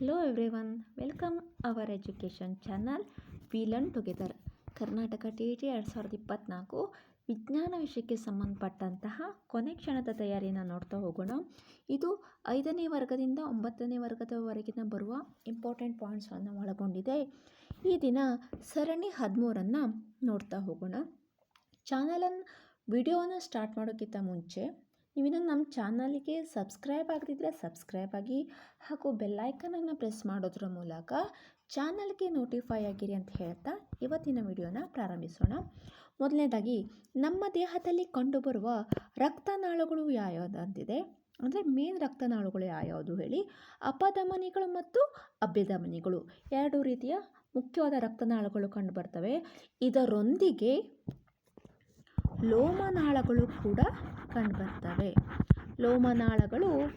Hello everyone welcome our education channel we learn together Karnataka T T ಎರಡು ಸಾವಿರದ ಇಪ್ಪತ್ತ್ನಾಲ್ಕು ವಿಜ್ಞಾನ ವಿಷಯಕ್ಕೆ ಸಂಬಂಧಪಟ್ಟಂತಹ ಕೊನೆ ಕ್ಷಣದ ತಯಾರಿನ ನೋಡ್ತಾ ಹೋಗೋಣ. ಇದು ಐದನೇ ವರ್ಗದಿಂದ ಒಂಬತ್ತನೇ ವರ್ಗದವರೆಗಿನ ಬರುವ ಇಂಪಾರ್ಟೆಂಟ್ ಪಾಯಿಂಟ್ಸನ್ನು ಒಳಗೊಂಡಿದೆ. ಈ ದಿನ ಸರಣಿ ಹದಿಮೂರನ್ನು ನೋಡ್ತಾ ಹೋಗೋಣ. ಚಾನಲನ್ನು ವಿಡಿಯೋನ ಸ್ಟಾರ್ಟ್ ಮಾಡೋಕ್ಕಿಂತ ಮುಂಚೆ ನೀವಿನ್ನು ನಮ್ಮ ಚಾನಲ್ಗೆ ಸಬ್ಸ್ಕ್ರೈಬ್ ಆಗದಿದ್ದರೆ ಸಬ್ಸ್ಕ್ರೈಬ್ ಆಗಿ ಹಾಗೂ ಬೆಲ್ಲೈಕನನ್ನು ಪ್ರೆಸ್ ಮಾಡೋದ್ರ ಮೂಲಕ ಚಾನಲ್ಗೆ ನೋಟಿಫೈ ಆಗಿರಿ ಅಂತ ಹೇಳ್ತಾ ಇವತ್ತಿನ ವಿಡಿಯೋನ ಪ್ರಾರಂಭಿಸೋಣ. ಮೊದಲನೇದಾಗಿ, ನಮ್ಮ ದೇಹದಲ್ಲಿ ಕಂಡುಬರುವ ರಕ್ತನಾಳಗಳು ಯಾವ್ಯಾವುದು ಅಂತಿದೆ ಅಂದರೆ ಮೇನ್ ರಕ್ತನಾಳಗಳು ಯಾವ್ಯಾವುದು ಹೇಳಿ? ಅಪಧಮನಿಗಳು ಮತ್ತು ಅಭ್ಯಧಮನಿಗಳು ಎರಡು ರೀತಿಯ ಮುಖ್ಯವಾದ ರಕ್ತನಾಳಗಳು ಕಂಡುಬರ್ತವೆ ಇದರೊಂದಿಗೆ ಲೋಮನಾಳಗಳು ಕೂಡ ಕಂಡುಬರ್ತವೆ. ಲೋಮನಾಳಗಳು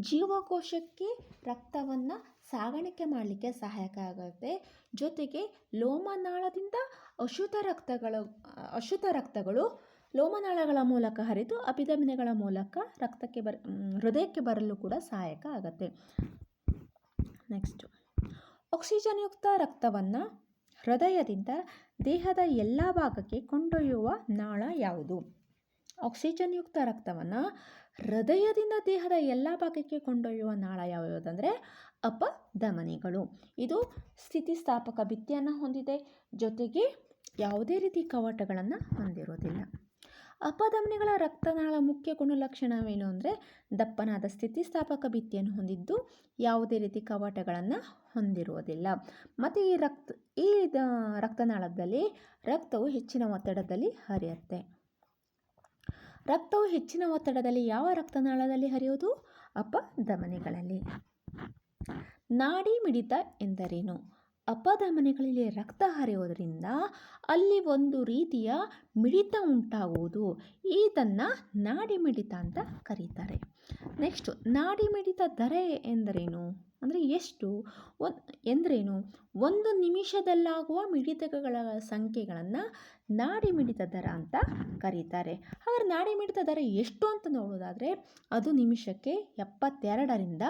ಜೀವಕೋಶಕ್ಕೆ ರಕ್ತವನ್ನು ಸಾಗಾಣಿಕೆ ಮಾಡಲಿಕ್ಕೆ ಸಹಾಯಕ ಆಗುತ್ತೆ. ಜೊತೆಗೆ ಲೋಮನಾಳದಿಂದ ಅಶುದ್ಧ ರಕ್ತಗಳು ಅಶುದ್ಧ ರಕ್ತಗಳು ಲೋಮನಾಳಗಳ ಮೂಲಕ ಹರಿದು ಅಭಿಧಮನಿಗಳ ಮೂಲಕ ರಕ್ತಕ್ಕೆ ಬರ ಹೃದಯಕ್ಕೆ ಬರಲು ಕೂಡ ಸಹಾಯಕ ಆಗುತ್ತೆ. ನೆಕ್ಸ್ಟು. ಆಕ್ಸಿಜನ್ಯುಕ್ತ ರಕ್ತವನ್ನು ಹೃದಯದಿಂದ ದೇಹದ ಎಲ್ಲ ಭಾಗಕ್ಕೆ ಕೊಂಡೊಯ್ಯುವ ನಾಳ ಯಾವುದು? ಆಕ್ಸಿಜನ್ಯುಕ್ತ ರಕ್ತವನ್ನು ಹೃದಯದಿಂದ ದೇಹದ ಎಲ್ಲ ಭಾಗಕ್ಕೆ ಕೊಂಡೊಯ್ಯುವ ನಾಳ ಯಾವುದಂದರೆ ಅಪಧಮನಿಗಳು. ಇದು ಸ್ಥಿತಿಸ್ಥಾಪಕ ಭಿತ್ತಿಯನ್ನು ಹೊಂದಿದೆ. ಜೊತೆಗೆ ಯಾವುದೇ ರೀತಿ ಕವಾಟಗಳನ್ನು ಹೊಂದಿರೋದಿಲ್ಲ. ಅಪಧಮನಿಗಳ ರಕ್ತನಾಳ ಮುಖ್ಯ ಗುಣಲಕ್ಷಣವೇನು ಅಂದರೆ ದಪ್ಪನಾದ ಸ್ಥಿತಿಸ್ಥಾಪಕ ಭಿತ್ತಿಯನ್ನು ಹೊಂದಿದ್ದು ಯಾವುದೇ ರೀತಿ ಕವಾಟಗಳನ್ನು ಹೊಂದಿರುವುದಿಲ್ಲ. ಮತ್ತು ಈ ರಕ್ತ, ಈ ರಕ್ತನಾಳದಲ್ಲಿ ರಕ್ತವು ಹೆಚ್ಚಿನ ಒತ್ತಡದಲ್ಲಿ ಹರಿಯುತ್ತೆ. ರಕ್ತವು ಹೆಚ್ಚಿನ ಒತ್ತಡದಲ್ಲಿ ಯಾವ ರಕ್ತನಾಳದಲ್ಲಿ ಹರಿಯೋದು ಅಪಧಮನಿಗಳಲ್ಲಿ. ನಾಡಿ ಮಿಡಿತ ಎಂದರೇನು? ಅಪಧಮನಿಗಳಲ್ಲಿ ರಕ್ತ ಹರಿಯೋದರಿಂದ ಅಲ್ಲಿ ಒಂದು ರೀತಿಯ ಮಿಡಿತ ಉಂಟಾಗುವುದು. ಇದನ್ನು ನಾಡಿ ಮಿಡಿತ ಅಂತ ಕರೀತಾರೆ. ನೆಕ್ಸ್ಟು ನಾಡಿ ಮಿಡಿತ ದರ ಎಂದರೇನು? ಅಂದರೆ ಎಷ್ಟು? ಒಂದು ಎಂದರೇನು? ಒಂದು ನಿಮಿಷದಲ್ಲಾಗುವ ಮಿಡಿತಗಳ ಸಂಖ್ಯೆಗಳನ್ನು ನಾಡಿ ಮಿಡಿತ ದರ ಅಂತ ಕರೀತಾರೆ. ಹಾಗಾದ್ರೆ ನಾಡಿ ಮಿಡಿತ ದರ ಎಷ್ಟು ಅಂತ ನೋಡೋದಾದರೆ ಅದು ನಿಮಿಷಕ್ಕೆ ಎಪ್ಪತ್ತೆರಡರಿಂದ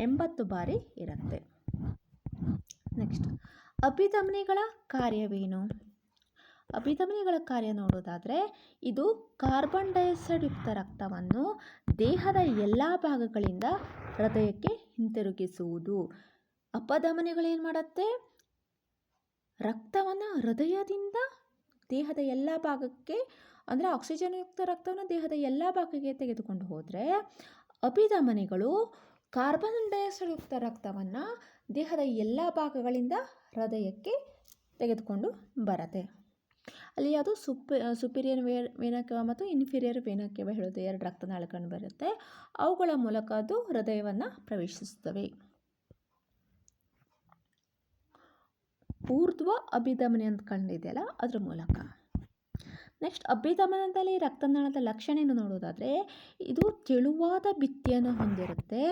ಎಂಬತ್ತು ಬಾರಿ ಇರುತ್ತೆ. ನೆಕ್ಸ್ಟ್ ಅಭಿಧಮನಿಗಳ ಕಾರ್ಯವೇನು? ಅಭಿಧಮನಿಗಳ ಕಾರ್ಯ ನೋಡೋದಾದರೆ ಇದು ಕಾರ್ಬನ್ ಡೈಆಕ್ಸೈಡ್ ಯುಕ್ತ ರಕ್ತವನ್ನು ದೇಹದ ಎಲ್ಲ ಭಾಗಗಳಿಂದ ಹೃದಯಕ್ಕೆ ಹಿಂತಿರುಗಿಸುವುದು. ಅಪಧಮನಿಗಳೇನು ಮಾಡುತ್ತೆ? ರಕ್ತವನ್ನು ಹೃದಯದಿಂದ ದೇಹದ ಎಲ್ಲ ಭಾಗಕ್ಕೆ, ಅಂದರೆ ಆಕ್ಸಿಜನ್ ಯುಕ್ತ ರಕ್ತವನ್ನು ದೇಹದ ಎಲ್ಲ ಭಾಗಕ್ಕೆ ತೆಗೆದುಕೊಂಡು ಹೋದರೆ, ಅಭಿಧಮನಿಗಳು ಕಾರ್ಬನ್ ಡೈಆಕ್ಸೈಡ್ ಯುಕ್ತ ರಕ್ತವನ್ನು ದೇಹದ ಎಲ್ಲ ಭಾಗಗಳಿಂದ ಹೃದಯಕ್ಕೆ ತೆಗೆದುಕೊಂಡು ಬರತ್ತೆ. ಅಲ್ಲಿ ಅದು ಸುಪ್ ಸುಪೀರಿಯರ್ ವೇ ವೇನಕೇವ ಮತ್ತು ಇನ್ಫೀರಿಯರ್ ವೇನಕೇವ ಹೇಳೋದು ಎರಡು ರಕ್ತನಾಳ ಕಂಡು ಬರುತ್ತೆ. ಅವುಗಳ ಮೂಲಕ ಅದು ಹೃದಯವನ್ನು ಪ್ರವೇಶಿಸುತ್ತವೆ. ಊರ್ಧ್ವ ಅಭಿಧಮನಿ ಅಂತ ಕಂಡಿದೆಯಲ್ಲ, ಅದ್ರ ಮೂಲಕ. ನೆಕ್ಸ್ಟ್ ಅಭಿಧಮನದಲ್ಲಿ ರಕ್ತನಾಳದ ಲಕ್ಷಣವನ್ನು ನೋಡೋದಾದರೆ, ಇದು ತೆಳುವಾದ ಭಿತ್ತಿಯನ್ನು ಹೊಂದಿರುತ್ತೆ,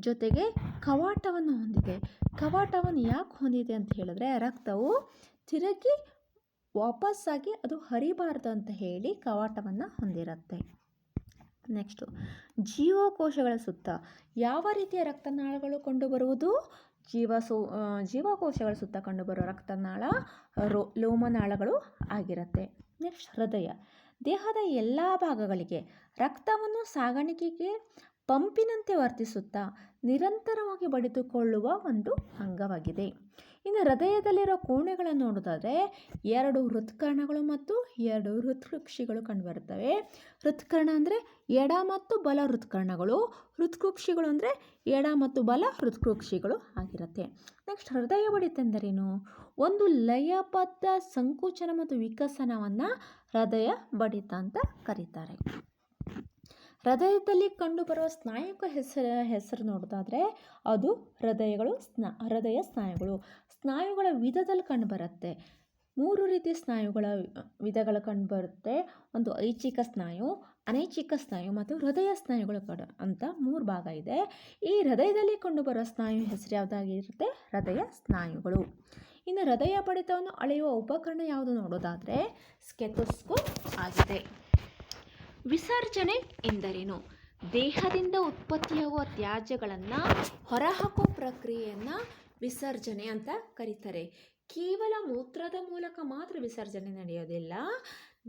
ಜೊತೆಗೆ ಕವಾಟವನ್ನು ಹೊಂದಿದೆ. ಕವಾಟವನ್ನು ಯಾಕೆ ಹೊಂದಿದೆ ಅಂತ ಹೇಳಿದ್ರೆ, ರಕ್ತವು ತಿರುಗಿ ವಾಪಸ್ಸಾಗಿ ಅದು ಹರಿಬಾರ್ದು ಅಂತ ಹೇಳಿ ಕವಾಟವನ್ನು ಹೊಂದಿರುತ್ತೆ. ನೆಕ್ಸ್ಟು, ಜೀವಕೋಶಗಳ ಸುತ್ತ ಯಾವ ರೀತಿಯ ರಕ್ತನಾಳಗಳು ಕಂಡುಬರುವುದು? ಜೀವ ಸೋ ಜೀವಕೋಶಗಳ ಸುತ್ತ ಕಂಡುಬರುವ ರಕ್ತನಾಳ ರೋ, ಲೋಮನಾಳಗಳು ಆಗಿರುತ್ತೆ. ಹೃದಯ. ದೇಹದ ಎಲ್ಲ ಭಾಗಗಳಿಗೆ ರಕ್ತವನ್ನು ಸಾಗಾಣಿಕೆಗೆ ಪಂಪಿನಂತೆ ವರ್ತಿಸುತ್ತಾ ನಿರಂತರವಾಗಿ ಬಡಿದುಕೊಳ್ಳುವ ಒಂದು ಅಂಗವಾಗಿದೆ. ಇನ್ನು ಹೃದಯದಲ್ಲಿರೋ ಕೋಣೆಗಳನ್ನು ನೋಡೋದಾದರೆ ಎರಡು ಹೃತ್ಕರ್ಣಗಳು ಮತ್ತು ಎರಡು ಹೃತ್ಕುಕ್ಷಿಗಳು ಕಂಡುಬರುತ್ತವೆ. ಹೃತ್ಕರ್ಣ ಅಂದರೆ ಎಡ ಮತ್ತು ಬಲ ಹೃತ್ಕರ್ಣಗಳು. ಹೃತ್ಕುಕ್ಷಿಗಳು ಅಂದರೆ ಎಡ ಮತ್ತು ಬಲ ಹೃತ್ಕುಕ್ಷಿಗಳು ಆಗಿರುತ್ತೆ. ನೆಕ್ಸ್ಟ್ ಹೃದಯ ಬಡಿತ ಎಂದರೇನು? ಒಂದು ಲಯಬದ್ಧ ಸಂಕೋಚನ ಮತ್ತು ವಿಕಸನವನ್ನು ಹೃದಯ ಬಡಿತ ಅಂತ ಕರೀತಾರೆ. ಹೃದಯದಲ್ಲಿ ಕಂಡುಬರುವ ಸ್ನಾಯುಕ ಹೆಸರು ಹೆಸರು ನೋಡೋದಾದರೆ ಅದು ಹೃದಯಗಳು, ಸ್ನಾ, ಹೃದಯ ಸ್ನಾಯುಗಳು. ಸ್ನಾಯುಗಳ ವಿಧದಲ್ಲಿ ಕಂಡುಬರುತ್ತೆ. ಮೂರು ರೀತಿಯ ಸ್ನಾಯುಗಳ ವಿಧಗಳು ಕಂಡುಬರುತ್ತೆ. ಒಂದು ಐಚ್ಛಿಕ ಸ್ನಾಯು, ಅನೈಚ್ಛಿಕ ಸ್ನಾಯು ಮತ್ತು ಹೃದಯ ಸ್ನಾಯುಗಳು ಕಡ ಅಂತ ಮೂರು ಭಾಗ ಇದೆ. ಈ ಹೃದಯದಲ್ಲಿ ಕಂಡುಬರುವ ಸ್ನಾಯು ಹೆಸರು ಯಾವುದಾಗಿರುತ್ತೆ? ಹೃದಯ ಸ್ನಾಯುಗಳು. ಇನ್ನು ಹೃದಯ ಬಡಿತವನ್ನು ಅಳೆಯುವ ಉಪಕರಣ ಯಾವುದು ನೋಡೋದಾದರೆ, ಸ್ಕೆಥೋಸ್ಕೋಪ್ ಆಗಿದೆ. ವಿಸರ್ಜನೆ ಎಂದರೇನು? ದೇಹದಿಂದ ಉತ್ಪತ್ತಿಯಾಗುವ ತ್ಯಾಜ್ಯಗಳನ್ನು ಹೊರಹಾಕುವ ಪ್ರಕ್ರಿಯೆಯನ್ನು ವಿಸರ್ಜನೆ ಅಂತ ಕರೀತಾರೆ. ಕೇವಲ ಮೂತ್ರದ ಮೂಲಕ ಮಾತ್ರ ವಿಸರ್ಜನೆ ನಡೆಯೋದಿಲ್ಲ.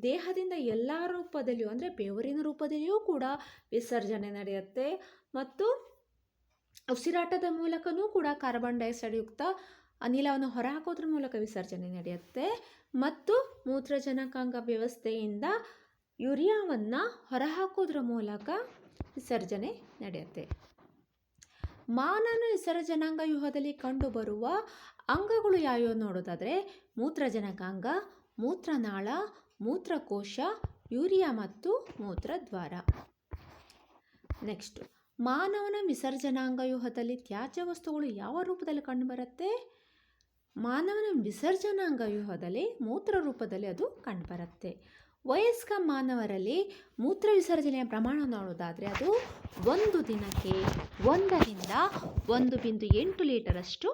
ದೇಹದಿಂದ ಎಲ್ಲ ರೂಪದಲ್ಲಿಯೂ ಅಂದರೆ ಬೆವರಿನ ರೂಪದಲ್ಲಿಯೂ ಕೂಡ ವಿಸರ್ಜನೆ ನಡೆಯುತ್ತೆ. ಮತ್ತು ಉಸಿರಾಟದ ಮೂಲಕನೂ ಕೂಡ ಕಾರ್ಬನ್ ಡೈಆಕ್ಸೈಡ್ ಯುಕ್ತ ಅನಿಲವನ್ನು ಹೊರಹಾಕೋದ್ರ ಮೂಲಕ ವಿಸರ್ಜನೆ ನಡೆಯುತ್ತೆ. ಮತ್ತು ಮೂತ್ರಜನಕಾಂಗ ವ್ಯವಸ್ಥೆಯಿಂದ ಯುರಿಯಾವನ್ನು ಹೊರಹಾಕೋದ್ರ ಮೂಲಕ ವಿಸರ್ಜನೆ ನಡೆಯುತ್ತೆ. ಮಾನನ ವಿಸರ್ಜನಾಂಗ ವ್ಯೂಹದಲ್ಲಿ ಕಂಡುಬರುವ ಅಂಗಗಳು ಯಾವ್ಯಾವ ನೋಡೋದಾದರೆ, ಮೂತ್ರಜನಕಾಂಗ, ಮೂತ್ರನಾಳ, ಮೂತ್ರಕೋಶ, ಯೂರಿಯಾ ಮತ್ತು ಮೂತ್ರದ್ವಾರ. ನೆಕ್ಸ್ಟ್, ಮಾನವನ ವಿಸರ್ಜನಾಂಗ ವ್ಯೂಹದಲ್ಲಿ ತ್ಯಾಜ್ಯ ವಸ್ತುಗಳು ಯಾವ ರೂಪದಲ್ಲಿ ಕಂಡುಬರುತ್ತೆ? ಮಾನವನ ವಿಸರ್ಜನಾಂಗ ವ್ಯೂಹದಲ್ಲಿ ಮೂತ್ರ ರೂಪದಲ್ಲಿ ಅದು ಕಂಡುಬರುತ್ತೆ. ವಯಸ್ಕ ಮಾನವರಲ್ಲಿ ಮೂತ್ರ ವಿಸರ್ಜನೆಯ ಪ್ರಮಾಣ ನೋಡೋದಾದರೆ ಅದು ಒಂದು ದಿನಕ್ಕೆ ಒಂದರಿಂದ ಒಂದು ಬಿಂದು ಎಂಟು ಲೀಟರಷ್ಟು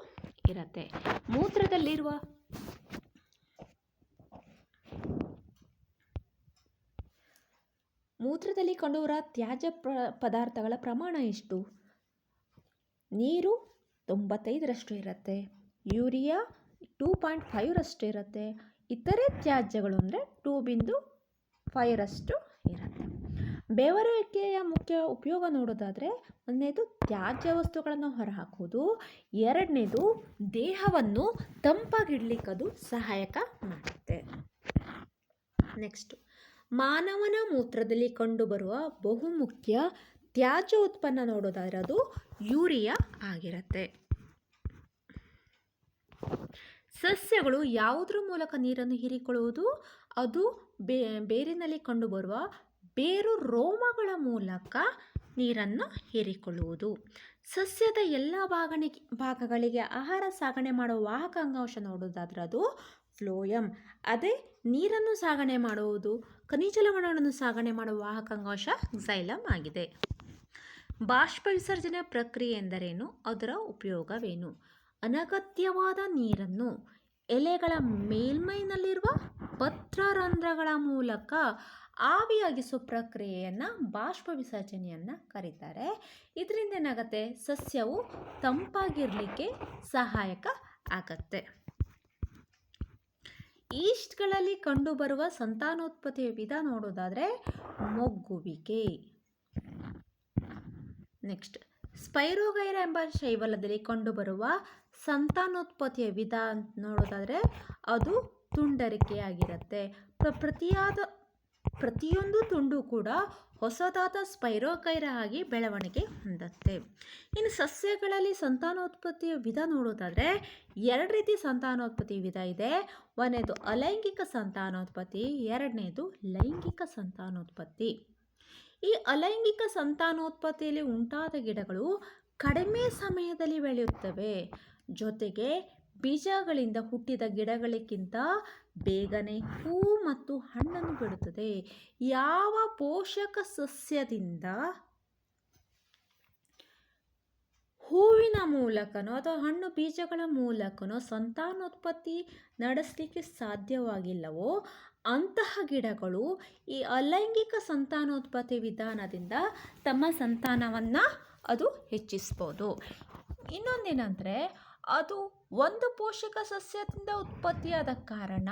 ಇರುತ್ತೆ. ಮೂತ್ರದಲ್ಲಿರುವ ಮೂತ್ರದಲ್ಲಿ ಕಂಡುಬರುವ ತ್ಯಾಜ್ಯ ಪ್ರ ಪದಾರ್ಥಗಳ ಪ್ರಮಾಣ ಎಷ್ಟು? ನೀರು ತೊಂಬತ್ತೈದರಷ್ಟು ಇರುತ್ತೆ, ಯೂರಿಯಾ ಟೂ ಪಾಯಿಂಟ್ ಫೈವ್ರಷ್ಟು ಇರುತ್ತೆ, ಇತರೆ ತ್ಯಾಜ್ಯಗಳು ಅಂದರೆ ಟೂ ಬಿಂದು ಫೈವ್ರಷ್ಟು ಇರುತ್ತೆ. ಬೆವರುವಿಕೆಯ ಮುಖ್ಯ ಉಪಯೋಗ ನೋಡೋದಾದರೆ, ಒಂದನೇದು ತ್ಯಾಜ್ಯ ವಸ್ತುಗಳನ್ನು ಹೊರಹಾಕುವುದು, ಎರಡನೇದು ದೇಹವನ್ನು ತಂಪಾಗಿಡ್ಲಿಕ್ಕೆ ಅದು ಸಹಾಯಕ ಮಾಡುತ್ತೆ. ನೆಕ್ಸ್ಟ್, ಮಾನವನ ಮೂತ್ರದಲ್ಲಿ ಕಂಡುಬರುವ ಬಹುಮುಖ್ಯ ತ್ಯಾಜ್ಯ ಉತ್ಪನ್ನ ನೋಡೋದಾದ್ರೆ ಅದು ಯೂರಿಯಾ ಆಗಿರುತ್ತೆ. ಸಸ್ಯಗಳು ಯಾವುದ್ರ ಮೂಲಕ ನೀರನ್ನು ಹೀರಿಕೊಳ್ಳುವುದು? ಅದು ಬೇರಿನಲ್ಲಿ ಕಂಡುಬರುವ ಬೇರು ರೋಮಗಳ ಮೂಲಕ ನೀರನ್ನು ಹೀರಿಕೊಳ್ಳುವುದು. ಸಸ್ಯದ ಎಲ್ಲ ಭಾಗಣಿ, ಭಾಗಗಳಿಗೆ ಆಹಾರ ಸಾಗಣೆ ಮಾಡುವ ವಾಹಕ ಅಂಗಾಂಶ ನೋಡೋದಾದ್ರೆ ಅದು ಫ್ಲೋಯಮ್ ಅದೇ ನೀರನ್ನು ಸಾಗಣೆ ಮಾಡುವುದು, ಖನಿಜ ಲವಣಗಳನ್ನು ಸಾಗಣೆ ಮಾಡುವ ವಾಹಕ ಅಂಗಾಂಶ ಝೈಲಮ್ ಆಗಿದೆ. ಬಾಷ್ಪ ವಿಸರ್ಜನೆ ಪ್ರಕ್ರಿಯೆ ಎಂದರೇನು? ಅದರ ಉಪಯೋಗವೇನು? ಅನಗತ್ಯವಾದ ನೀರನ್ನು ಎಲೆಗಳ ಮೇಲ್ಮೈನಲ್ಲಿರುವ ಪತ್ರರಂಧ್ರಗಳ ಮೂಲಕ ಆವಿಯಾಗಿಸೋ ಪ್ರಕ್ರಿಯೆಯನ್ನು ಬಾಷ್ಪ ವಿಸರ್ಜನೆಯನ್ನು ಕರೀತಾರೆ. ಇದರಿಂದ ಏನಾಗುತ್ತೆ? ಸಸ್ಯವು ತಂಪಾಗಿರಲಿಕ್ಕೆ ಸಹಾಯಕ ಆಗತ್ತೆ. ಈಸ್ಟ್ಗಳಲ್ಲಿ ಕಂಡುಬರುವ ಸಂತಾನೋತ್ಪತ್ತಿಯ ವಿಧ ನೋಡೋದಾದರೆ ಮೊಗ್ಗುವಿಕೆ. ನೆಕ್ಸ್ಟ್. ಸ್ಪೈರೋಗೈರ ಎಂಬ ಶೈವಲದಲ್ಲಿ ಕಂಡುಬರುವ ಸಂತಾನೋತ್ಪತ್ತಿಯ ವಿಧ ಅಂತ ನೋಡೋದಾದರೆ ಅದು ತುಂಡರಿಕೆಯಾಗಿರುತ್ತೆ. ಪ್ರ ಪ್ರತಿಯಾದ, ಪ್ರತಿಯೊಂದು ತುಂಡು ಕೂಡ ಹೊಸದಾದ ಸ್ಪೈರೋಕೈರ ಆಗಿ ಬೆಳವಣಿಗೆ ಹೊಂದುತ್ತೆ. ಇನ್ನು ಸಸ್ಯಗಳಲ್ಲಿ ಸಂತಾನೋತ್ಪತ್ತಿಯ ವಿಧ ನೋಡೋದಾದರೆ ಎರಡು ರೀತಿ ಸಂತಾನೋತ್ಪತ್ತಿ ವಿಧ ಇದೆ. ಒಂದನೇದು ಅಲೈಂಗಿಕ ಸಂತಾನೋತ್ಪತ್ತಿ, ಎರಡನೇದು ಲೈಂಗಿಕ ಸಂತಾನೋತ್ಪತ್ತಿ. ಈ ಅಲೈಂಗಿಕ ಸಂತಾನೋತ್ಪತ್ತಿಯಲ್ಲಿ ಉಂಟಾದ ಗಿಡಗಳು ಕಡಿಮೆ ಸಮಯದಲ್ಲಿ ಬೆಳೆಯುತ್ತವೆ. ಜೊತೆಗೆ ಬೀಜಗಳಿಂದ ಹುಟ್ಟಿದ ಗಿಡಗಳಿಗಿಂತ ಬೇಗನೆ ಹೂ ಮತ್ತು ಹಣ್ಣನ್ನು ಬಿಡುತ್ತದೆ. ಯಾವ ಪೋಷಕ ಸಸ್ಯದಿಂದ ಹೂವಿನ ಮೂಲಕನೋ ಅಥವಾ ಹಣ್ಣು ಬೀಜಗಳ ಮೂಲಕನೋ ಸಂತಾನೋತ್ಪತ್ತಿ ನಡೆಸಲಿಕ್ಕೆ ಸಾಧ್ಯವಾಗಿಲ್ಲವೋ ಅಂತಹ ಗಿಡಗಳು ಈ ಅಲೈಂಗಿಕ ಸಂತಾನೋತ್ಪತ್ತಿ ವಿಧಾನದಿಂದ ತಮ್ಮ ಸಂತಾನವನ್ನು ಅದು ಹೆಚ್ಚಿಸ್ಬೋದು. ಇನ್ನೊಂದೇನೆಂದರೆ, ಅದು ಒಂದು ಪೋಷಕ ಸಸ್ಯದಿಂದ ಉತ್ಪತ್ತಿಯಾದ ಕಾರಣ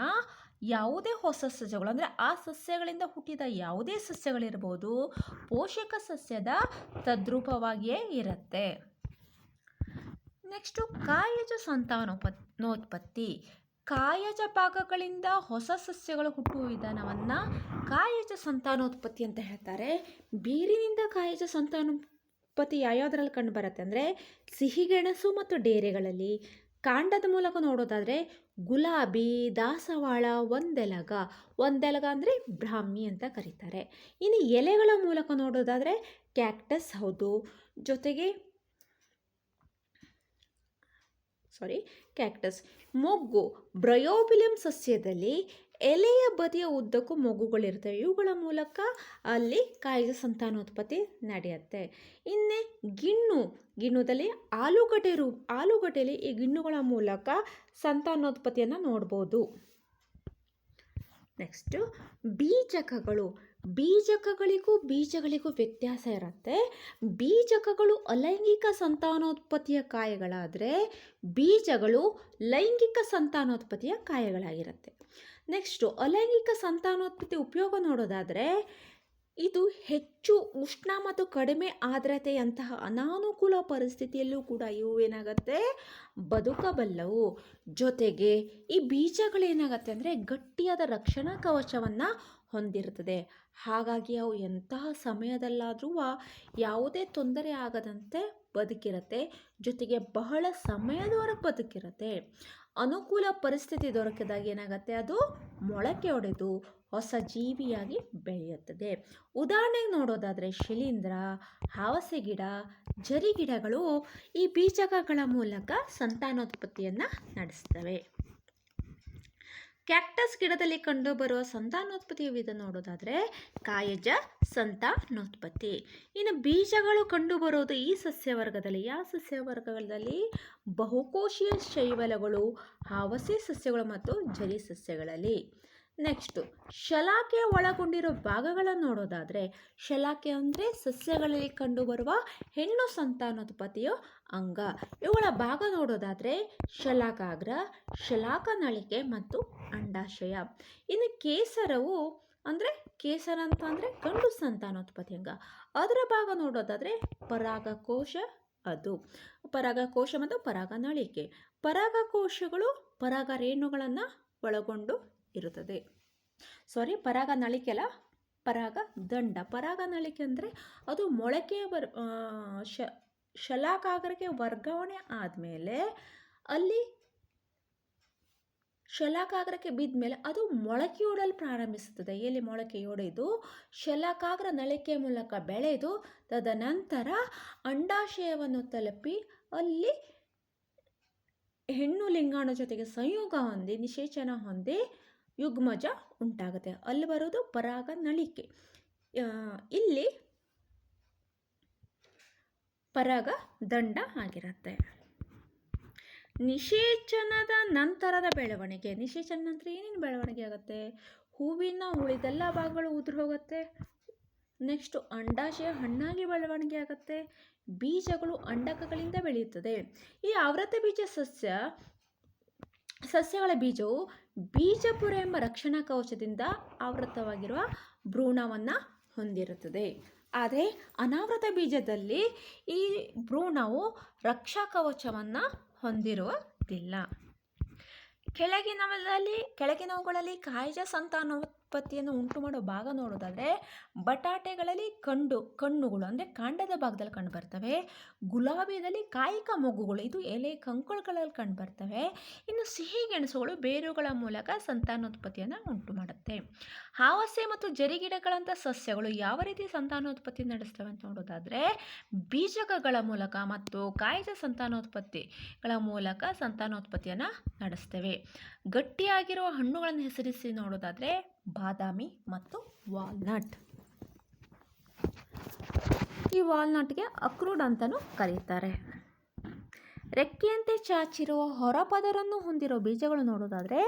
ಯಾವುದೇ ಹೊಸ ಸಸ್ಯಗಳು, ಅಂದರೆ ಆ ಸಸ್ಯಗಳಿಂದ ಹುಟ್ಟಿದ ಯಾವುದೇ ಸಸ್ಯಗಳಿರ್ಬೋದು, ಪೋಷಕ ಸಸ್ಯದ ತದ್ರೂಪವಾಗಿಯೇ ಇರುತ್ತೆ. ನೆಕ್ಸ್ಟು, ಕಾಯಜ ಸಂತಾನೋಪನೋತ್ಪತ್ತಿ ಕಾಯಜ ಭಾಗಗಳಿಂದ ಹೊಸ ಸಸ್ಯಗಳು ಹುಟ್ಟುವ ವಿಧಾನವನ್ನು ಕಾಯಜ ಸಂತಾನೋತ್ಪತ್ತಿ ಅಂತ ಹೇಳ್ತಾರೆ. ಬೀರಿನಿಂದ ಕಾಯಜ ಸಂತಾನೋತ್ಪತ್ತಿ ಯಾವ್ಯಾವುದ್ರಲ್ಲಿ ಕಂಡು ಬರುತ್ತೆ ಅಂದರೆ ಸಿಹಿಗೆಣಸು ಮತ್ತು ಡೇರೆಗಳಲ್ಲಿ. ಕಾಂಡದ ಮೂಲಕ ನೋಡೋದಾದರೆ ಗುಲಾಬಿ, ದಾಸವಾಳ, ಒಂದೆಲಗ. ಒಂದೆಲಗ ಅಂದರೆ ಬ್ರಾಹ್ಮಿ ಅಂತ ಕರೀತಾರೆ. ಇನ್ನು ಎಲೆಗಳ ಮೂಲಕ ನೋಡೋದಾದರೆ ಕ್ಯಾಕ್ಟಸ್ ಹೌದು. ಜೊತೆಗೆ ಸಾರಿ ಕ್ಯಾಕ್ಟಸ್ ಮೊಗ್ಗು ಬ್ರಯೋಬಿಲಿಯಂ ಸಸ್ಯದಲ್ಲಿ ಎಲೆಯ ಬದಿಯ ಉದ್ದಕ್ಕೂ ಮೊಗ್ಗುಗಳಿರ್ತವೆ ಇವುಗಳ ಮೂಲಕ ಅಲ್ಲಿ ಕಾಯಿದ ಸಂತಾನೋತ್ಪತ್ತಿ ನಡೆಯುತ್ತೆ. ಇನ್ನೇ ಗಿಣ್ಣು. ಗಿಣ್ಣುದಲ್ಲಿ ಆಲೂಗಡ್ಡೆ ರೂ ಆಲೂಗಡ್ಡೆಯಲ್ಲಿ ಈ ಗಿಣ್ಣುಗಳ ಮೂಲಕ ಸಂತಾನೋತ್ಪತ್ತಿಯನ್ನು ನೋಡ್ಬೋದು. ನೆಕ್ಸ್ಟು ಬೀಜಕಗಳು. ಬೀಜಕಗಳಿಗೂ ಬೀಜಗಳಿಗೂ ವ್ಯತ್ಯಾಸ ಇರುತ್ತೆ. ಬೀಜಕಗಳು ಅಲೈಂಗಿಕ ಸಂತಾನೋತ್ಪತ್ತಿಯ ಕಾಯಗಳಾದರೆ ಬೀಜಗಳು ಲೈಂಗಿಕ ಸಂತಾನೋತ್ಪತ್ತಿಯ ಕಾಯಗಳಾಗಿರುತ್ತೆ. ನೆಕ್ಸ್ಟು ಅಲೈಂಗಿಕ ಸಂತಾನೋತ್ಪತ್ತಿ ಉಪಯೋಗ ನೋಡೋದಾದರೆ ಇದು ಹೆಚ್ಚು ಉಷ್ಣ ಮತ್ತು ಕಡಿಮೆ ಆದ್ರತೆಯಂತಹ ಅನಾನುಕೂಲ ಪರಿಸ್ಥಿತಿಯಲ್ಲೂ ಕೂಡ ಇವು ಏನಾಗುತ್ತೆ? ಬದುಕಬಲ್ಲವು. ಜೊತೆಗೆ ಈ ಬೀಜಗಳೇನಾಗತ್ತೆ ಅಂದರೆ ಗಟ್ಟಿಯಾದ ರಕ್ಷಣಾ ಕವಚವನ್ನು ಹೊಂದಿರುತ್ತದೆ. ಹಾಗಾಗಿ ಅವು ಎಂತಹ ಸಮಯದಲ್ಲಾದರೂ ಯಾವುದೇ ತೊಂದರೆ ಆಗದಂತೆ ಬದುಕಿರುತ್ತೆ. ಜೊತೆಗೆ ಬಹಳ ಸಮಯದವರೆಗೆ ಬದುಕಿರುತ್ತೆ. ಅನುಕೂಲ ಪರಿಸ್ಥಿತಿ ದೊರಕಿದಾಗ ಏನಾಗುತ್ತೆ? ಅದು ಮೊಳಕೆ ಒಡೆದು ಹೊಸ ಜೀವಿಯಾಗಿ ಬೆಳೆಯುತ್ತದೆ. ಉದಾಹರಣೆಗೆ ನೋಡೋದಾದರೆ ಶಿಲೀಂಧ್ರ, ಹಾವಸೆ ಗಿಡ, ಜರಿ ಗಿಡಗಳು ಈ ಬೀಜಕಗಳ ಮೂಲಕ ಸಂತಾನೋತ್ಪತ್ತಿಯನ್ನು ನಡೆಸ್ತವೆ. ಕ್ಯಾಕ್ಟಸ್ ಗಿಡದಲ್ಲಿ ಕಂಡುಬರುವ ಸಂತಾನೋತ್ಪತ್ತಿಯ ವಿಧ ನೋಡೋದಾದರೆ ಕಾಯಜ, ಸಂತಾನೋತ್ಪತ್ತಿ. ಇನ್ನು ಬೀಜಗಳು ಕಂಡುಬರೋದು ಈ ಸಸ್ಯವರ್ಗದಲ್ಲಿ. ಯಾವ ಸಸ್ಯವರ್ಗದಲ್ಲಿ? ಬಹುಕೋಶೀಯ ಶೈವಲಗಳು, ಹಾವಸಿ ಸಸ್ಯಗಳು ಮತ್ತು ಜಲಿ ಸಸ್ಯಗಳಲ್ಲಿ. ನೆಕ್ಸ್ಟು ಶಲಾಕೆ ಒಳಗೊಂಡಿರೋ ಭಾಗಗಳನ್ನು ನೋಡೋದಾದರೆ ಶಲಾಕೆ ಅಂದರೆ ಸಸ್ಯಗಳಲ್ಲಿ ಕಂಡುಬರುವ ಹೆಣ್ಣು ಸಂತಾನೋತ್ಪತ್ತಿಯ ಅಂಗ. ಇವುಗಳ ಭಾಗ ನೋಡೋದಾದರೆ ಶಲಾಕಾಗ್ರ ಶಲಾಕನಳಿಕೆ ಮತ್ತು ಅಂಡಾಶಯ. ಇನ್ನು ಕೇಸರವು ಅಂದರೆ, ಕೇಸರ ಅಂತ ಅಂದರೆ ಗಂಡು ಸಂತಾನೋತ್ಪತ್ತಿ ಅಂಗ. ಅದರ ಭಾಗ ನೋಡೋದಾದರೆ, ಪರಾಗಕೋಶ ಅದು. ಪರಾಗಕೋಶ ಮತ್ತು ಪರಾಗನಳಿಕೆ. ಪರಾಗಕೋಶಗಳು ಪರಾಗ ರೇಣುಗಳನ್ನು ಒಳಗೊಂಡು ಇರುತ್ತದೆ. ಸಾರಿ ಪರಾಗ ನಳಿಕೆ ಅಲ್ಲ? ಪರಾಗ ದಂಡ. ಪರಾಗ ನಳಿಕೆ ಅಂದರೆ ಅದು ಮೊಳಕೆ ಬರ್ ಶ, ಶಲಾಕಾಗರಕ್ಕೆ ವರ್ಗಾವಣೆ ಆದಮೇಲೆ ಅಲ್ಲಿ ಶಲಾಕಾಗ್ರಕ್ಕೆ ಬಿದ್ದ ಮೇಲೆ ಅದು ಮೊಳಕೆಯೊಡಲು ಪ್ರಾರಂಭಿಸುತ್ತದೆ. ಎಲ್ಲಿ ಮೊಳಕೆಯೊಡೆದು ಶಲಾಕಾಗ್ರ ನಳಿಕೆ ಮೂಲಕ ಬೆಳೆದು ತದನಂತರ ಅಂಡಾಶಯವನ್ನು ತಲುಪಿ ಅಲ್ಲಿ ಹೆಣ್ಣು ಲಿಂಗಾಣು ಜೊತೆಗೆ ಸಂಯೋಗ ಹೊಂದಿ, ನಿಷೇಚನ ಹೊಂದಿ ಯುಗ್ಮಜ ಉಂಟಾಗುತ್ತೆ. ಅಲ್ಲಿ ಬರೋದು ಪರಾಗ ನಳಿಕೆ. ಇಲ್ಲಿ ಪರಾಗ ದಂಡ ಆಗಿರುತ್ತೆ. ನಿಷೇಚನದ ನಂತರದ ಬೆಳವಣಿಗೆ. ನಿಷೇಚನ ನಂತರ ಏನೇನು ಬೆಳವಣಿಗೆ ಆಗುತ್ತೆ? ಹೂವಿನ ಉಳಿದೆಲ್ಲ ಭಾಗಗಳು ಉದುರು ಹೋಗುತ್ತೆ. ನೆಕ್ಸ್ಟು ಅಂಡಾಶಯ ಹಣ್ಣಾಗಿ ಬೆಳವಣಿಗೆ ಆಗುತ್ತೆ. ಬೀಜಗಳು ಅಂಡಕಗಳಿಂದ ಬೆಳೆಯುತ್ತದೆ. ಈ ಆವೃತ ಬೀಜ ಸಸ್ಯ ಸಸ್ಯಗಳ ಬೀಜವು ಬೀಜಪುರ ಎಂಬ ರಕ್ಷಣಾ ಕವಚದಿಂದ ಆವೃತವಾಗಿರುವ ಭ್ರೂಣವನ್ನು ಹೊಂದಿರುತ್ತದೆ. ಆದರೆ ಅನಾವೃತ ಬೀಜದಲ್ಲಿ ಈ ಭ್ರೂಣವು ರಕ್ಷಾ ಕವಚವನ್ನು ಹೊಂದಿರುವುದಿಲ್ಲ. ಕೆಳಗಿನವಲ್ಲಿ ಕೆಳಗಿನವುಗಳಲ್ಲಿ ಕಾಯಜ ಸಂತಾನೋತ್ಪತ್ತಿಯನ್ನು ಉಂಟು ಮಾಡೋ ಭಾಗ ನೋಡೋದಾದರೆ ಬಟಾಟೆಗಳಲ್ಲಿ ಕಂಡು, ಕಣ್ಣುಗಳು, ಅಂದರೆ ಕಾಂಡದ ಭಾಗದಲ್ಲಿ ಕಂಡು ಬರ್ತವೆ. ಗುಲಾಬಿಯಲ್ಲಿ ಕಾಯಿಕ ಮೊಗ್ಗುಗಳು, ಇದು ಎಲೆ ಕಂಕುಳುಗಳಲ್ಲಿ ಕಂಡು ಬರ್ತವೆ. ಇನ್ನು ಸಿಹಿ ಗೆಣಸುಗಳು ಬೇರುಗಳ ಮೂಲಕ ಸಂತಾನೋತ್ಪತ್ತಿಯನ್ನು ಉಂಟು ಮಾಡುತ್ತೆ. ಹಾವಸೆ ಮತ್ತು ಜರಿಗಿಡಗಳಂಥ ಸಸ್ಯಗಳು ಯಾವ ರೀತಿ ಸಂತಾನೋತ್ಪತ್ತಿ ನಡೆಸ್ತವೆ ಅಂತ ನೋಡೋದಾದರೆ ಬೀಜಕಗಳ ಮೂಲಕ ಮತ್ತು ಕಾಯಿಜ ಸಂತಾನೋತ್ಪತ್ತಿಗಳ ಮೂಲಕ ಸಂತಾನೋತ್ಪತ್ತಿಯನ್ನು ನಡೆಸ್ತವೆ. ಗಟ್ಟಿಯಾಗಿರುವ ಹಣ್ಣುಗಳನ್ನು ಹೆಸರಿಸಿ ನೋಡೋದಾದರೆ ಬಾದಾಮಿ ಮತ್ತು ವಾಲ್ನಟ್. ಈ ವಾಲ್ನಟ್ಗೆ ಅಕ್ರೂಡ್ ಅಂತಲೂ ಕರೀತಾರೆ. ರೆಕ್ಕೆಯಂತೆ ಚಾಚಿರುವ ಹೊರಪದರನ್ನು ಹೊಂದಿರೋ ಬೀಜಗಳು ನೋಡೋದಾದರೆ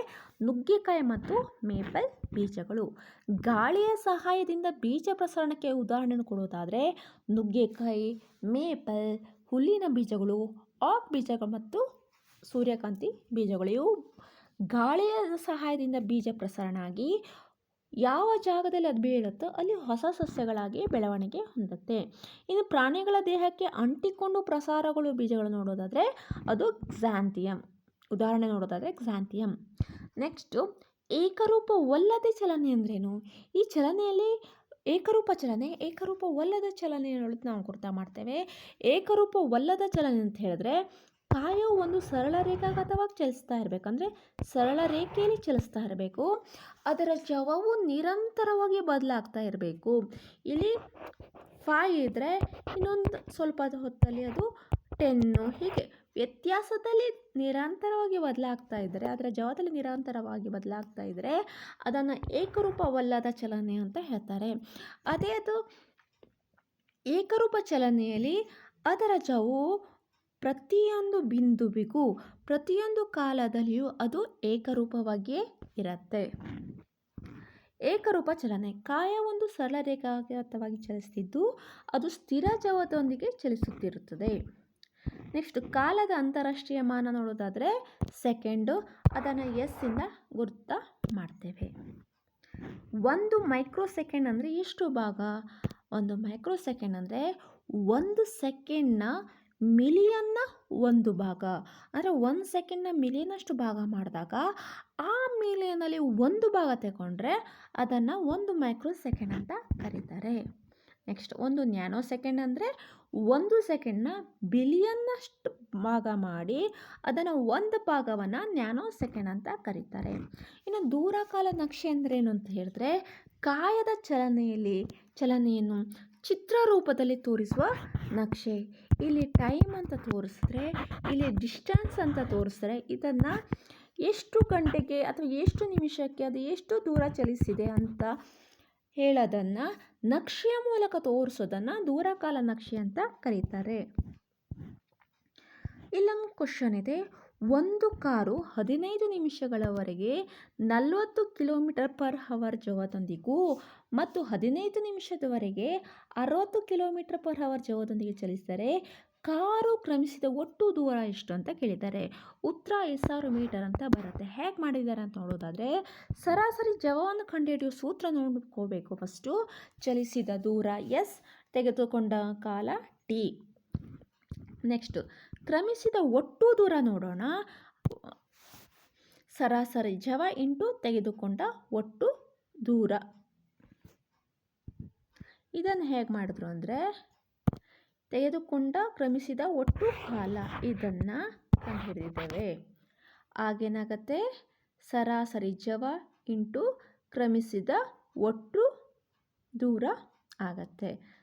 ನುಗ್ಗೆಕಾಯಿ ಮತ್ತು ಮೇಪಲ್ ಬೀಜಗಳು. ಗಾಳಿಯ ಸಹಾಯದಿಂದ ಬೀಜ ಪ್ರಸರಣಕ್ಕೆ ಉದಾಹರಣೆ ಕೊಡೋದಾದರೆ ನುಗ್ಗೆಕಾಯಿ, ಮೇಪಲ್, ಹುಲ್ಲಿನ ಬೀಜಗಳು, ಆಕ್ ಬೀಜಗಳು ಮತ್ತು ಸೂರ್ಯಕಾಂತಿ ಬೀಜಗಳು. ಇವು ಗಾಳಿಯ ಸಹಾಯದಿಂದ ಬೀಜ ಪ್ರಸರಣ ಆಗಿ ಯಾವ ಜಾಗದಲ್ಲಿ ಅದು ಬೀಳುತ್ತೋ ಅಲ್ಲಿ ಹೊಸ ಸಸ್ಯಗಳಾಗಿ ಬೆಳವಣಿಗೆ ಹೊಂದುತ್ತೆ. ಇನ್ನು ಪ್ರಾಣಿಗಳ ದೇಹಕ್ಕೆ ಅಂಟಿಕೊಂಡು ಪ್ರಸಾರಗಳು ಬೀಜಗಳು ನೋಡೋದಾದರೆ ಅದು ಕ್ಸಾಂಥಿಯಂ. ಉದಾಹರಣೆ ನೋಡೋದಾದರೆ ಕ್ಸಾಂಥಿಯಂ. ನೆಕ್ಸ್ಟು ಏಕರೂಪವಲ್ಲದೆ ಚಲನೆ ಅಂದ್ರೇನು? ಈ ಚಲನೆಯಲ್ಲಿ ಏಕರೂಪ ಚಲನೆ, ಏಕರೂಪವಲ್ಲದ ಚಲನೆ ಹೇಳೋದು ನಾವು ಗುರ್ತ ಮಾಡ್ತೇವೆ. ಏಕರೂಪವಲ್ಲದ ಚಲನೆ ಅಂತ ಹೇಳಿದ್ರೆ ಕಾಯವು ಒಂದು ಸರಳ ರೇಖಾಗತವಾಗಿ ಚಲಿಸ್ತಾ ಇರಬೇಕಂದ್ರೆ ಸರಳ ರೇಖೆಯಲ್ಲಿ ಚಲಿಸ್ತಾ ಇರಬೇಕು. ಅದರ ಜವವು ನಿರಂತರವಾಗಿ ಬದಲಾಗ್ತಾ ಇರಬೇಕು. ಇಲ್ಲಿ ಫೈ ಇದ್ದರೆ ಇನ್ನೊಂದು ಸ್ವಲ್ಪ ಹೊತ್ತಲ್ಲಿ ಅದು ಟೆನ್ನು ಹೀಗೆ ವ್ಯತ್ಯಾಸದಲ್ಲಿ ನಿರಂತರವಾಗಿ ಬದಲಾಗ್ತಾ ಇದ್ದರೆ ಅದರ ಜವದಲ್ಲಿ ನಿರಂತರವಾಗಿ ಬದಲಾಗ್ತಾ ಇದ್ದರೆ ಅದನ್ನು ಏಕರೂಪವಲ್ಲದ ಚಲನೆ ಅಂತ ಹೇಳ್ತಾರೆ. ಅದೇ ಅದು ಏಕರೂಪ ಚಲನೆಯಲ್ಲಿ ಅದರ ಜವು ಪ್ರತಿಯೊಂದು ಬಿಂದುವಿಗೂ, ಪ್ರತಿಯೊಂದು ಕಾಲದಲ್ಲಿಯೂ ಅದು ಏಕರೂಪವಾಗಿಯೇ ಇರುತ್ತೆ. ಏಕರೂಪ ಚಲನೆ. ಕಾಯ ಒಂದು ಸರಳ ರೇಖಾಗತವಾಗಿ ಚಲಿಸುತ್ತಿದ್ದು, ಅದು ಸ್ಥಿರ ಜವದೊಂದಿಗೆ ಚಲಿಸುತ್ತಿರುತ್ತದೆ. ನೆಕ್ಸ್ಟ್, ಕಾಲದ ಅಂತಾರಾಷ್ಟ್ರೀಯ ಮಾನ ನೋಡೋದಾದರೆ ಸೆಕೆಂಡು, ಅದನ್ನು ಎಸ್ಸಿಂದ ಗುರುತ ಮಾಡ್ತೇವೆ. ಒಂದು ಮೈಕ್ರೋ ಸೆಕೆಂಡ್ ಅಂದರೆ ಎಷ್ಟು ಭಾಗ? ಒಂದು ಮೈಕ್ರೋ ಸೆಕೆಂಡ್ ಅಂದರೆ ಒಂದು ಸೆಕೆಂಡ್ನ ಮಿಲಿಯನ್ನ ಒಂದು ಭಾಗ. ಅಂದರೆ ಒಂದು ಸೆಕೆಂಡ್ನ ಮಿಲಿಯನಷ್ಟು ಭಾಗ ಮಾಡಿದಾಗ ಆ ಮಿಲಿಯನಲ್ಲಿ ಒಂದು ಭಾಗ ತಗೊಂಡ್ರೆ ಅದನ್ನು ಒಂದು ಮೈಕ್ರೋ ಸೆಕೆಂಡ್ ಅಂತ ಕರೀತಾರೆ. ನೆಕ್ಸ್ಟ್ ಒಂದು ನ್ಯಾನೋ ಸೆಕೆಂಡ್ ಅಂದರೆ ಒಂದು ಸೆಕೆಂಡ್ನ ಬಿಲಿಯನ್ನಷ್ಟು ಭಾಗ ಮಾಡಿ ಅದನ್ನು ಒಂದು ಭಾಗವನ್ನು ನ್ಯಾನೋ ಸೆಕೆಂಡ್ ಅಂತ ಕರೀತಾರೆ. ಇನ್ನು ದೂರಕಾಲ ನಕ್ಷೆ ಅಂದ್ರೇನು ಅಂತ ಹೇಳಿದ್ರೆ ಕಾಯದ ಚಲನೆಯಲ್ಲಿ, ಚಲನೆಯನ್ನು ಚಿತ್ರರೂಪದಲ್ಲಿ ತೋರಿಸುವ ನಕ್ಷೆ. ಇಲ್ಲಿ ಟೈಮ್ ಅಂತ ತೋರಿಸಿದ್ರೆ, ಇಲ್ಲಿ ಡಿಸ್ಟೆನ್ಸ್ ಅಂತ ತೋರಿಸಿದ್ರೆ ಇದನ್ನು ಎಷ್ಟು ಗಂಟೆಗೆ ಅಥವಾ ಎಷ್ಟು ನಿಮಿಷಕ್ಕೆ ಅದು ಎಷ್ಟು ದೂರ ಚಲಿಸಿದೆ ಅಂತ ಹೇಳೋದನ್ನು ನಕ್ಷೆಯ ಮೂಲಕ ತೋರಿಸೋದನ್ನು ದೂರಕಾಲ ನಕ್ಷೆ ಅಂತ ಕರೀತಾರೆ. ಇಲ್ಲೊಂದು ಕ್ವಶನ್ ಇದೆ. ಒಂದು ಕಾರು ಹದಿನೈದು ನಿಮಿಷಗಳವರೆಗೆ ನಲವತ್ತು ಕಿಲೋಮೀಟರ್ ಪರ್ ಹವರ್ ಜವದೊಂದಿಗೂ ಮತ್ತು ಹದಿನೈದು ನಿಮಿಷದವರೆಗೆ ಅರವತ್ತು ಕಿಲೋಮೀಟರ್ ಪರ್ ಅವರ್ ಜವದೊಂದಿಗೆ ಚಲಿಸಿದರೆ ಕಾರು ಕ್ರಮಿಸಿದ ಒಟ್ಟು ದೂರ ಎಷ್ಟು ಅಂತ ಕೇಳಿದ್ದಾರೆ. ಉತ್ತರ ಐದು ಸಾವಿರ ಮೀಟರ್ ಅಂತ ಬರುತ್ತೆ. ಹೇಗೆ ಮಾಡಿದ್ದಾರೆ ಅಂತ ನೋಡೋದಾದರೆ ಸರಾಸರಿ ಜವವನ್ನು ಕಂಡುಹಿಡಿಯುವ ಸೂತ್ರ ನೋಡ್ಕೋಬೇಕು ಫಸ್ಟು. ಚಲಿಸಿದ ದೂರ ಎಸ್, ತೆಗೆದುಕೊಂಡ ಕಾಲ ಟಿ. ನೆಕ್ಸ್ಟು, ಕ್ರಮಿಸಿದ ಒಟ್ಟು ದೂರ ನೋಡೋಣ. ಸರಾಸರಿ ಜವ ಇಂಟು ತೆಗೆದುಕೊಂಡ ಒಟ್ಟು ದೂರ. ಇದನ್ನು ಹೇಗೆ ಮಾಡಿದ್ರು ಅಂದರೆ ತೆಗೆದುಕೊಂಡ ಕ್ರಮಿಸಿದ ಒಟ್ಟು ಕಾಲ ಇದನ್ನು ಕಂಡುಹಿಡಿದಿದ್ದೇವೆ ಆಗೇನಾಗತ್ತೆ ಸರಾಸರಿ ಜವ ಇಂಟು ಕ್ರಮಿಸಿದ ಒಟ್ಟು ದೂರ ಆಗತ್ತೆ.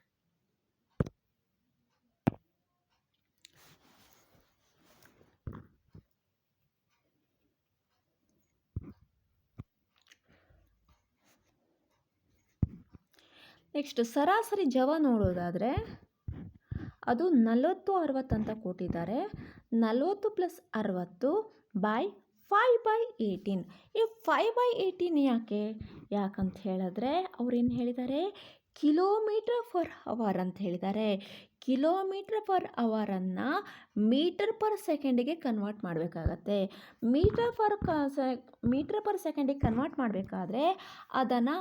ನೆಕ್ಸ್ಟ್ ಸರಾಸರಿ ಜವ ನೋಡೋದಾದರೆ ಅದು ನಲವತ್ತು ಅರವತ್ತು ಅಂತ ಕೊಟ್ಟಿದ್ದಾರೆ. ನಲವತ್ತು ಪ್ಲಸ್ ಅರವತ್ತು ಬೈ ಫೈ ಬೈ ಏಯ್ಟೀನ್. ಈ ಫೈ ಬೈ ಏಯ್ಟೀನ್ ಯಾಕೆ? ಯಾಕಂತ ಹೇಳಿದ್ರೆ ಅವ್ರೇನು ಹೇಳಿದ್ದಾರೆ? ಕಿಲೋಮೀಟರ್ ಫರ್ ಅವರ್ ಅಂತ ಹೇಳಿದ್ದಾರೆ. ಕಿಲೋಮೀಟರ್ ಪರ್ ಅವರನ್ನು ಮೀಟರ್ ಪರ್ ಸೆಕೆಂಡಿಗೆ ಕನ್ವರ್ಟ್ ಮಾಡಬೇಕಾಗತ್ತೆ. ಮೀಟರ್ ಪರ್ ಕ ಮೀಟರ್ ಪರ್ ಸೆಕೆಂಡಿಗೆ ಕನ್ವರ್ಟ್ ಮಾಡಬೇಕಾದ್ರೆ ಅದನ್ನು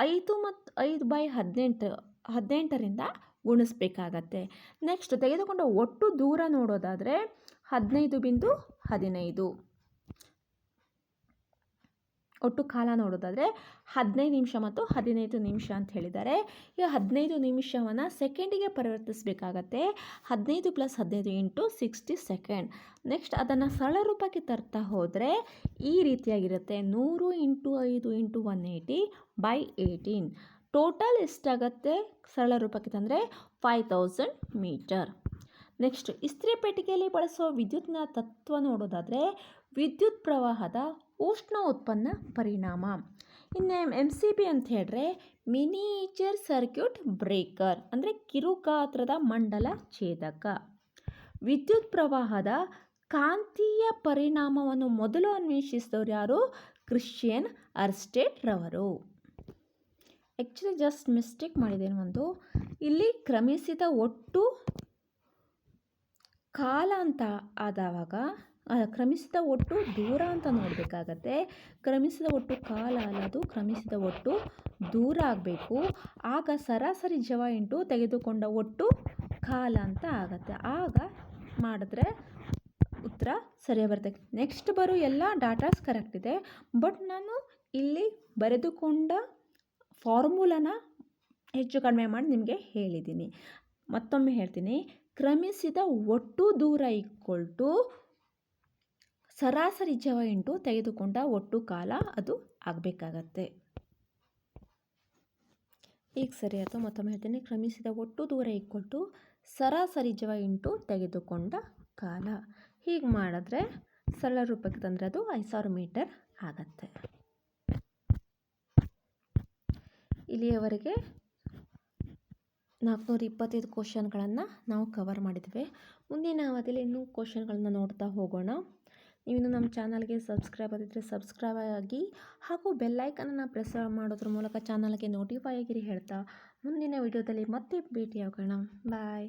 ಐದು ಮತ್ತು ಐದು ಬೈ ಹದಿನೆಂಟು, ಹದಿನೆಂಟರಿಂದ ಗುಣಿಸ್ಬೇಕಾಗತ್ತೆ. ನೆಕ್ಸ್ಟ್ ತೆಗೆದುಕೊಂಡ ಒಟ್ಟು ದೂರ ನೋಡೋದಾದರೆ ಹದಿನೈದು ಬಿಂದು ಹದಿನೈದು. ಒಟ್ಟು ಕಾಲ ನೋಡೋದಾದರೆ ಹದಿನೈದು ನಿಮಿಷ ಮತ್ತು ಹದಿನೈದು ನಿಮಿಷ ಅಂತ ಹೇಳಿದ್ದಾರೆ. ಈಗ ಹದಿನೈದು ನಿಮಿಷವನ್ನು ಸೆಕೆಂಡಿಗೆ ಪರಿವರ್ತಿಸಬೇಕಾಗತ್ತೆ. ಹದಿನೈದು ಪ್ಲಸ್ ಹದಿನೈದು ಇಂಟು ಸಿಕ್ಸ್ಟಿ ಸೆಕೆಂಡ್. ನೆಕ್ಸ್ಟ್ ಅದನ್ನು ಸರಳ ರೂಪಕ್ಕೆ ತರ್ತಾ ಹೋದರೆ ಈ ರೀತಿಯಾಗಿರುತ್ತೆ. ನೂರು ಇಂಟು ಐದು into one eighty by eighteen. Total ಎಷ್ಟಾಗತ್ತೆ? ಸರಳ ರೂಪಕ್ಕೆ ತಂದರೆ ಫೈವ್ ತೌಸಂಡ್ ಮೀಟರ್ ನೆಕ್ಸ್ಟ್ ಇಸ್ತ್ರಿ ಪೆಟ್ಟಿಗೆಯಲ್ಲಿ ಬಳಸುವ ವಿದ್ಯುತ್ನ ತತ್ವ ನೋಡೋದಾದರೆ ವಿದ್ಯುತ್ ಪ್ರವಾಹದ ಉಷ್ಣ ಉತ್ಪನ್ನ ಪರಿಣಾಮ. ಇನ್ನು ಎಂ ಸಿ ಬಿ ಅಂತ ಹೇಳಿದ್ರೆ ಮಿನಿಯೇಚರ್ ಸರ್ಕ್ಯೂಟ್ ಬ್ರೇಕರ್, ಅಂದರೆ ಕಿರುಗಾತ್ರದ ಮಂಡಲ ಛೇದಕ. ವಿದ್ಯುತ್ ಪ್ರವಾಹದ ಕಾಂತೀಯ ಪರಿಣಾಮವನ್ನು ಮೊದಲು ಅನ್ವೇಷಿಸಿದವರು ಯಾರು? ಕ್ರಿಶ್ಚಿಯನ್ ಅರ್ಸ್ಟೇಟ್ ರವರು. ಆ್ಯಕ್ಚುಲಿ ಜಸ್ಟ್ ಮಿಸ್ಟೇಕ್ ಮಾಡಿದ್ದೇನೆ ಒಂದು, ಇಲ್ಲಿ ಕ್ರಮಿಸಿದ ಒಟ್ಟು ಕಾಲ ಅಂತ ಆದವಾಗ ಕ್ರಮಿಸಿದ ಒಟ್ಟು ದೂರ ಅಂತ ನೋಡಬೇಕಾಗತ್ತೆ. ಕ್ರಮಿಸಿದ ಒಟ್ಟು ಕಾಲ ಅಲ್ಲದು ಕ್ರಮಿಸಿದ ಒಟ್ಟು ದೂರ ಆಗಬೇಕು. ಆಗ ಸರಾಸರಿ ಜವ ಇಂಟು ತೆಗೆದುಕೊಂಡ ಒಟ್ಟು ಕಾಲ ಅಂತ ಆಗತ್ತೆ. ಆಗ ಮಾಡಿದ್ರೆ ಉತ್ತರ ಸರಿಯಾಗಿ ಬರುತ್ತೆ. ನೆಕ್ಸ್ಟ್ ಬರೋ ಎಲ್ಲ ಡಾಟಾಸ್ ಕರೆಕ್ಟ್ ಇದೆ. ಬಟ್ ನಾನು ಇಲ್ಲಿ ಬರೆದುಕೊಂಡ ಫಾರ್ಮುಲಾನ ಹೆಚ್ಚು ಕಡಿಮೆ ಮಾಡಿ ನಿಮಗೆ ಹೇಳಿದ್ದೀನಿ. ಮತ್ತೊಮ್ಮೆ ಹೇಳ್ತೀನಿ. ಕ್ರಮಿಸಿದ ಒಟ್ಟು ದೂರ ಈಕ್ವಲ್ ಸರಾಸರಿ ಜವ ಇಂಟು ತೆಗೆದುಕೊಂಡ ಒಟ್ಟು ಕಾಲ ಅದು ಆಗಬೇಕಾಗತ್ತೆ. ಈಗ ಸರಿ, ಅಥವಾ ಮತ್ತೊಮ್ಮೆ ಹೇಳ್ತೀನಿ, ಕ್ರಮಿಸಿದ ಒಟ್ಟು ದೂರ ಇಕ್ಕೊಟ್ಟು ಸರಾಸರಿ ಜವ ಇಂಟು ತೆಗೆದುಕೊಂಡ ಕಾಲ. ಹೀಗೆ ಮಾಡಿದ್ರೆ ಸರಳ ರೂಪಕ್ಕೆ ತಂದರೆ ಅದು ಐದು ಸಾವಿರ ಮೀಟರ್ ಆಗತ್ತೆ. ಇಲ್ಲಿಯವರೆಗೆ ನಾಲ್ಕುನೂರ ಇಪ್ಪತ್ತೈದು ಕ್ವಶನ್ಗಳನ್ನು ನಾವು ಕವರ್ ಮಾಡಿದ್ವಿ. ಮುಂದಿನ ಅವಧಿಯಲ್ಲಿ ಇನ್ನೂ ಕ್ವಶನ್ಗಳನ್ನ ನೋಡ್ತಾ ಹೋಗೋಣ. ನೀವಿನ್ನು ನಮ್ಮ ಚಾನಲ್ಗೆ ಸಬ್ಸ್ಕ್ರೈಬ್ ಆಗಿದ್ದರೆ ಸಬ್ಸ್ಕ್ರೈಬ್ ಆಗಿ ಹಾಗೂ ಬೆಲ್ಲೈಕನನ್ನು ಪ್ರೆಸ್ ಮಾಡೋದ್ರ ಮೂಲಕ ಚಾನಲ್ಗೆ ನೋಟಿಫೈ ಆಗಿರಿ ಹೇಳ್ತಾ ಮುಂದಿನ ವಿಡಿಯೋದಲ್ಲಿ ಮತ್ತೆ ಭೇಟಿಯಾಗೋಣ. ಬಾಯ್